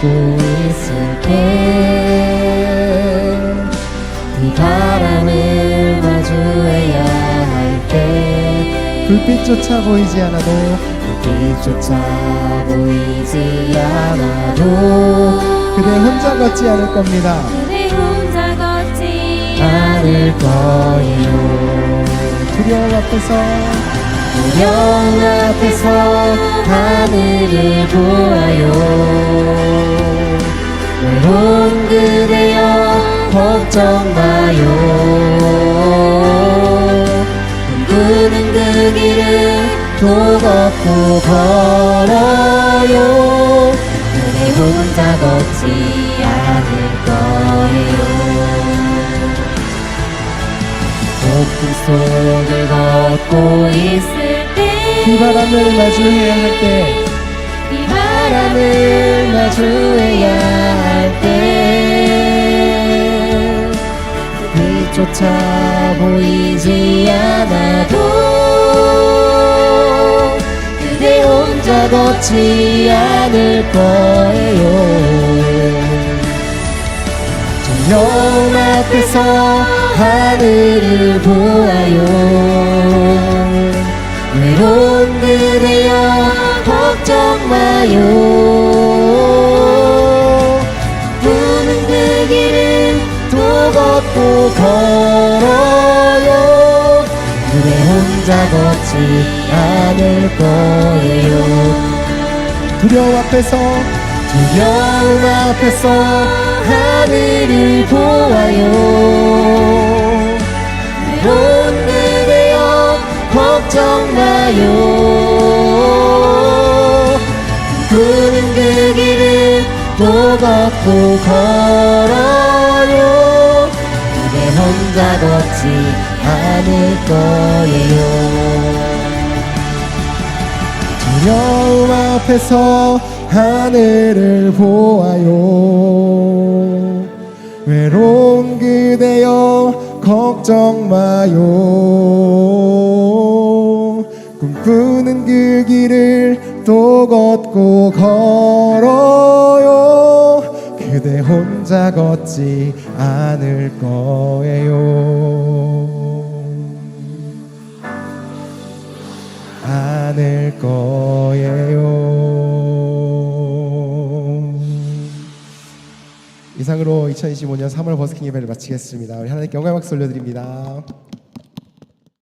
수 있을게 이 바람을 마주해야 할게. 불빛조차 보이지 않아도 불빛조차 보이지 않아도 그대 혼자 걷지 않을 겁니다. 그대 혼자 걷지 않을 거예요. 두려움 앞에서 두려움 앞에서 하늘을 보아 요 외로운 그대여 걱정 마요. 꿈꾸는 그 길을 또 걷고 걸어요. 그대 혼자 걷지 않을 거예요. 폭풍 속을 걷고 있을 때 비바람을 마주해야 할때 바람을 마주해야 빛조차 보이지 않아도 그대 혼자 걷지 않을 거예요. 정령 앞에서 하늘을 보아요 외로운 그대여 걱정 마요 걸어요. 그대 혼자 걷지 않을 거예요. 두려움 앞에서 두려움 앞에서 하늘을 보아요. 외로운 그대여 걱정 마요. 그는 그 길을 또 걷고 그대 혼자 걷지 않을 거예요. 두려움 앞에서 하늘을 보아요. 외로운 그대여 걱정 마요. 꿈꾸는 그 길을 또 걷고 걸어요 혼자 걷지 않을 거예요 않을 거예요. 이상으로 2025년 3월 버스킹 예배를 마치겠습니다. 우리 하나님께 영광의 박수 올려드립니다.